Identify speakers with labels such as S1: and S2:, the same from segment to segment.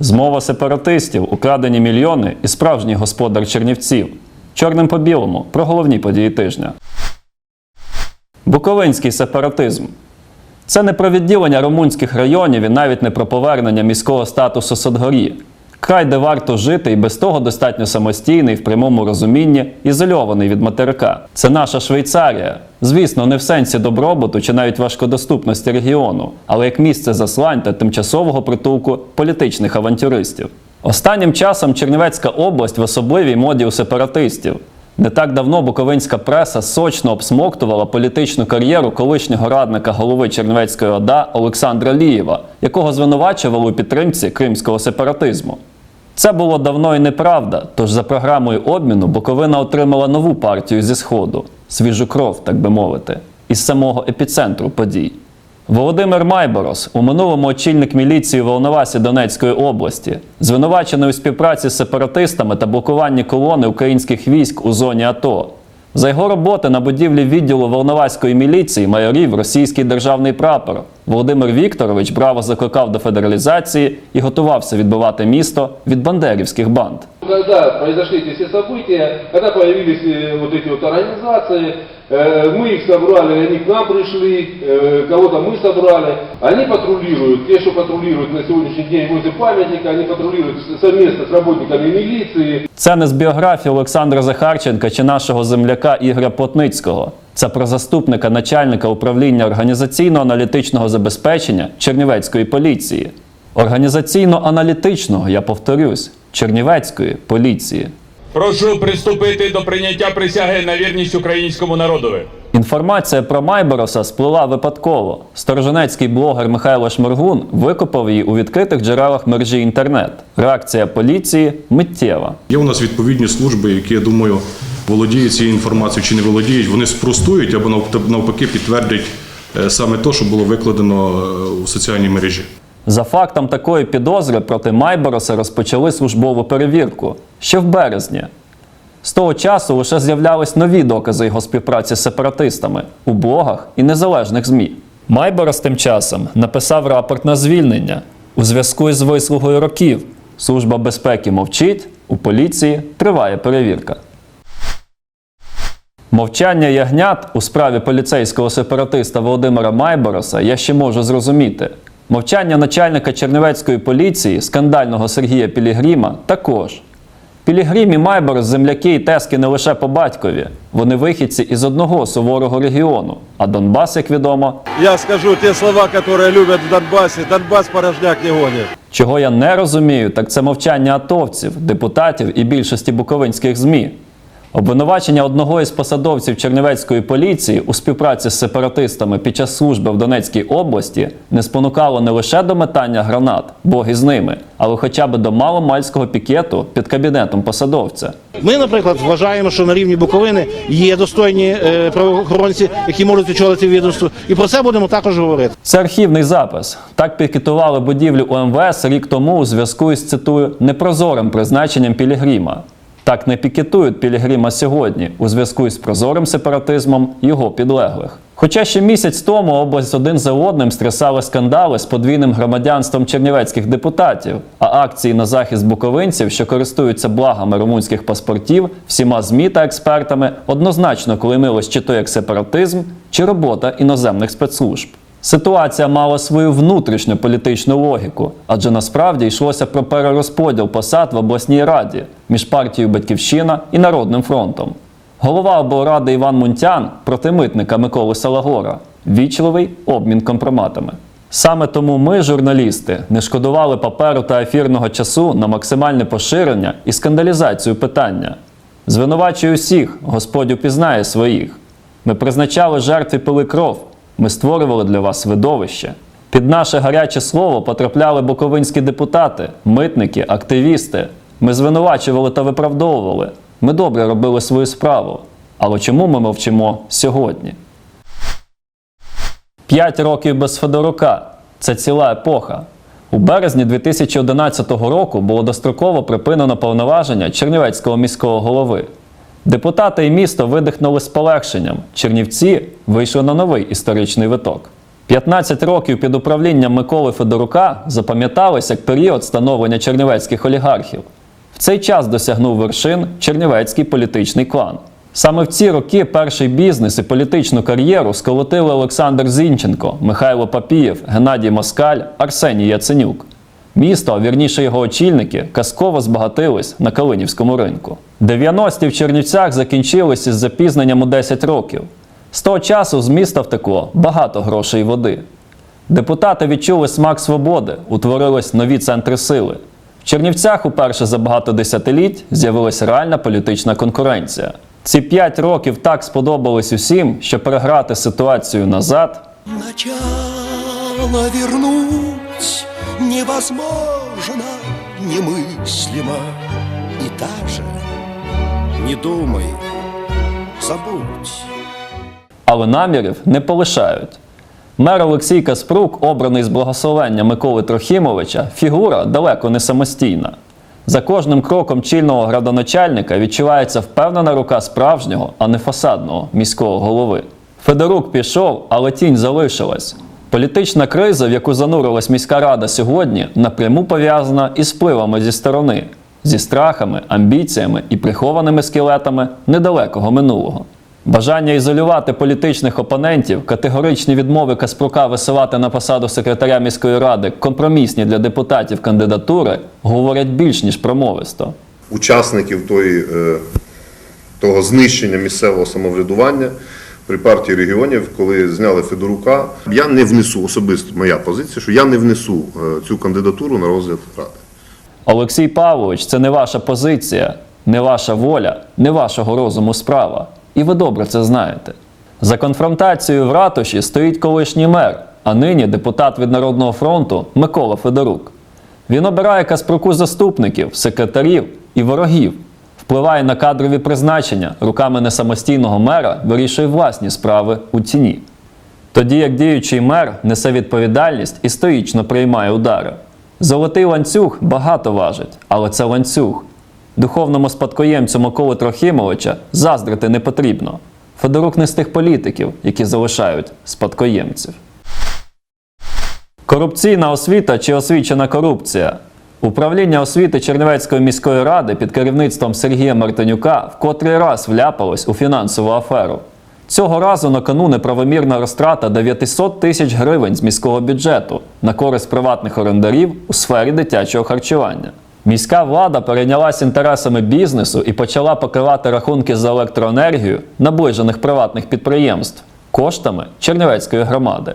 S1: Змова сепаратистів, украдені мільйони і справжній господар Чернівців. Чорним по білому про головні події тижня. Буковинський сепаратизм. Це не про відділення румунських районів і навіть не про повернення міського статусу Садгорі. Край, де варто жити, і без того достатньо самостійний в прямому розумінні, ізольований від материка. Це наша Швейцарія. Звісно, не в сенсі добробуту чи навіть важкодоступності регіону, але як місце заслань та тимчасового притулку політичних авантюристів. Останнім часом Чернівецька область в особливій моді у сепаратистів. Не так давно буковинська преса сочно обсмоктувала політичну кар'єру колишнього радника голови Чернівецької ОДА Олександра Лієва, якого звинувачували у підтримці кримського сепаратизму. Це було давно і неправда, тож за програмою обміну Буковина отримала нову партію зі Сходу свіжу кров, так би мовити, із самого епіцентру подій. Володимир Майборос, у минулому очільник міліції Волновасі Донецької області, звинувачений у співпраці з сепаратистами та блокуванні колони українських військ у зоні АТО. За його роботи на будівлі відділу Волноваської міліції майорів російський державний прапор. Володимир Вікторович браво закликав до федералізації і готувався відбивати місто від бандерівських банд.
S2: Когда произошли эти все события, когда появились э, вот эти вот организации, э, мы их собрали, они к нам пришли, э, кого-то мы собрали. Они патрулируют, те, что патрулируют на сегодняшний день возле памятника, они патрулируют с- совместно с работниками милиции,
S1: Це не з біографії Олександра Захарченка чи нашого земляка Ігоря Плотницького. Це про заступника начальника управління організаційно-аналітичного забезпечення Чернівецької поліції. Організаційно-аналітичного, я повторюсь, Чернівецької поліції.
S3: Прошу приступити до прийняття присяги на вірність українському народові.
S1: Інформація про Майбороса сплила випадково. Сторожинецький блогер Михайло Шморгун викопав її у відкритих джерелах мережі інтернет. Реакція поліції миттєва.
S4: Є у нас відповідні служби, які, я думаю, володіють цією інформацією чи не володіють. Вони спростують або навпаки підтвердять е, саме те, що було викладено е, у соціальній мережі.
S1: За фактом такої підозри проти Майбороса розпочали службову перевірку ще в березні. З того часу лише з'являлись нові докази його співпраці з сепаратистами у блогах і незалежних ЗМІ. Майборос тим часом написав рапорт на звільнення у зв'язку із вислугою років. Служба безпеки мовчить, у поліції триває перевірка. Мовчання ягнят у справі поліцейського сепаратиста Володимира Майбороса я ще можу зрозуміти. Мовчання начальника Чернівецької поліції, скандального Сергія Пілігріма, також. Пілігрім і Майборос земляки і тески не лише по батькові. Вони вихідці із одного суворого регіону. А Донбас, як відомо,
S5: Я скажу те слова, которые любят в Донбассе. Донбасс порожняк не гонит.
S1: Чого я не розумію, так це мовчання атовців, депутатів і більшості буковинських ЗМІ. Обвинувачення одного із посадовців Чернівецької поліції у співпраці з сепаратистами під час служби в Донецькій області не спонукало не лише до метання гранат, боги з ними, але хоча б до маломальського пікету під кабінетом посадовця.
S6: Ми, наприклад, вважаємо, що на рівні Буковини є достойні е, правоохоронці, які можуть очолити відомство, і про це будемо також говорити.
S1: Це архівний запис. Так пікетували будівлю УМВС рік тому у зв'язку із цитую непрозорим призначенням Пілігрима. Так не пікетують Пілігрима сьогодні у зв'язку із прозорим сепаратизмом його підлеглих. Хоча ще місяць тому область один за одним стрясали скандали з подвійним громадянством чернівецьких депутатів, а акції на захист буковинців, що користуються благами румунських паспортів, всіма ЗМІ та експертами однозначно клеймилось чи то як сепаратизм, чи робота іноземних спецслужб. Ситуація мала свою внутрішню політичну логіку, адже насправді йшлося про перерозподіл посад в обласній раді між партією Батьківщина і Народним фронтом. Голова облради Іван Мунтян проти митника Миколи Салагора. Вічливий обмін компроматами. Саме тому ми, журналісти, не шкодували паперу та ефірного часу на максимальне поширення і скандалізацію питання. Звинувачую усіх, Господь упізнає своїх. Ми призначали жертві пили кров. Ми створювали для вас видовище. Під наше гаряче слово потрапляли буковинські депутати, митники, активісти. Ми звинувачували та виправдовували. Ми добре робили свою справу. Але чому ми мовчимо сьогодні? П'ять років без Федорука це ціла епоха. У березні 2011 року було достроково припинено повноваження Чернівецького міського голови. Депутати і місто видихнули з полегшенням. Чернівці вийшли на новий історичний виток. 15 років під управлінням Миколи Федорука запам'ятались як період становлення чернівецьких олігархів. В цей час досягнув вершин чернівецький політичний клан. Саме в ці роки перший бізнес і політичну кар'єру сколотили Олександр Зінченко, Михайло Папієв, Геннадій Москаль, Арсеній Яценюк. Місто, а вірніше його очільники, казково збагатились на Калинівському ринку. 90-ті в Чернівцях закінчились із запізненням у 10 років. З того часу з міста втекло багато грошей і води. Депутати відчули смак свободи, утворились нові центри сили. В Чернівцях уперше за багато десятиліть з'явилася реальна політична конкуренція. Ці п'ять років так сподобались усім, що переграти ситуацію назад
S7: Начало вернуть невозможно, немыслимо. И даже не думай, забудь.
S1: але намірів не полишають. Мер Олексій Каспрук, обраний з благословення Миколи Трохімовича, фігура далеко не самостійна. За кожним кроком чільного градоначальника відчувається впевнена рука справжнього, а не фасадного міського голови. Федорук пішов, але тінь залишилась. Політична криза, в яку занурилась міська рада сьогодні, напряму пов'язана із впливами зі сторони, зі страхами, амбіціями і прихованими скелетами недалекого минулого. Бажання ізолювати політичних опонентів, категоричні відмови Каспрука висувати на посаду секретаря міської ради, компромісні для депутатів кандидатури говорять більш ніж промовисто.
S8: учасників тої, е, того знищення місцевого самоврядування при партії регіонів, коли зняли Федорука. Я не внесу особисто моя позиція, що я не внесу е, цю кандидатуру на розгляд ради.
S1: Олексій Павлович, це не ваша позиція, не ваша воля, не вашого розуму справа. І ви добре це знаєте. За конфронтацією в ратуші стоїть колишній мер, а нині депутат від Народного фронту Микола Федорук. Він обирає Каспруку заступників, секретарів і ворогів, впливає на кадрові призначення руками несамостійного мера, вирішує власні справи у тіні. Тоді як діючий мер несе відповідальність і стоїчно приймає удари. Золотий ланцюг багато важить, але це ланцюг. Духовному спадкоємцю Миколи Трохимовича заздрити не потрібно. Федорук не з тих політиків, які залишають спадкоємців. Корупційна освіта чи освічена корупція. Управління освіти Чернівецької міської ради під керівництвом Сергія Мартинюка в котрий раз вляпалось у фінансову аферу. Цього разу на кону неправомірна розтрата 900 тисяч гривень з міського бюджету на користь приватних орендарів у сфері дитячого харчування. Міська влада перейнялась інтересами бізнесу і почала покривати рахунки за електроенергію наближених приватних підприємств коштами Чернівецької громади.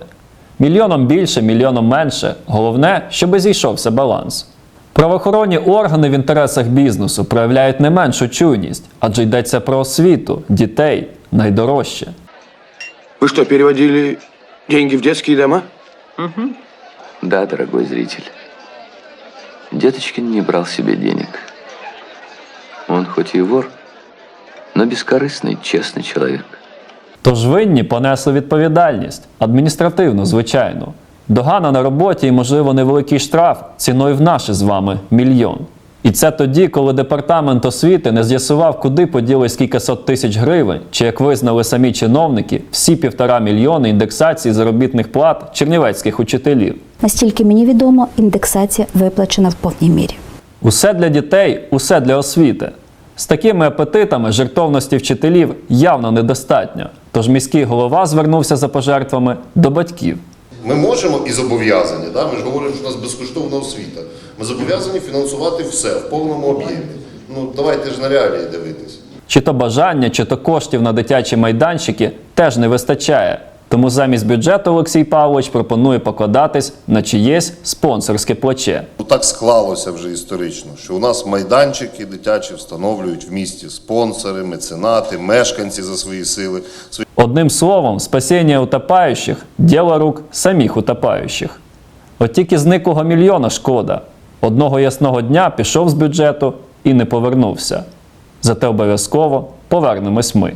S1: Мільйоном більше, мільйоном менше. Головне, щоб зійшовся баланс. Правоохоронні органи в інтересах бізнесу проявляють не меншу чуйність, адже йдеться про освіту, дітей, найдорожче.
S7: Вы что, переводили деньги в детские дома?
S9: Да, дорогой зритель. Деточкин не брал себе денег. Он хоть и вор, но бескорыстный, честный человек.
S1: Тож винні понесли відповідальність адміністративну, звичайно. Догана на роботі і, можливо, невеликий штраф ціною в наші з вами мільйон. І це тоді, коли департамент освіти не з'ясував, куди поділись кількасот тисяч гривень, чи як визнали самі чиновники, всі півтора мільйони індексації заробітних плат чернівецьких учителів.
S10: Настільки мені відомо, індексація виплачена в повній мірі.
S1: Усе для дітей, усе для освіти. З такими апетитами жертовності вчителів явно недостатньо. Тож міський голова звернувся за пожертвами до батьків.
S8: Ми можемо і зобов'язані, да? ми ж говоримо, що у нас безкоштовна освіта. Ми зобов'язані фінансувати все в повному об'ємі. Ну давайте ж на реалії дивитись.
S1: Чи то бажання, чи то коштів на дитячі майданчики теж не вистачає. Тому замість бюджету Олексій Павлович пропонує покладатись на чиєсь спонсорське плече.
S8: Ну, Так склалося вже історично, що у нас майданчики дитячі встановлюють в місті спонсори, меценати, мешканці за свої сили.
S1: Одним словом, спасіння утопаючих – діло рук самих утопаючих. От тільки зниклого мільйона шкода. Одного ясного дня пішов з бюджету і не повернувся. Зате обов'язково повернемось ми.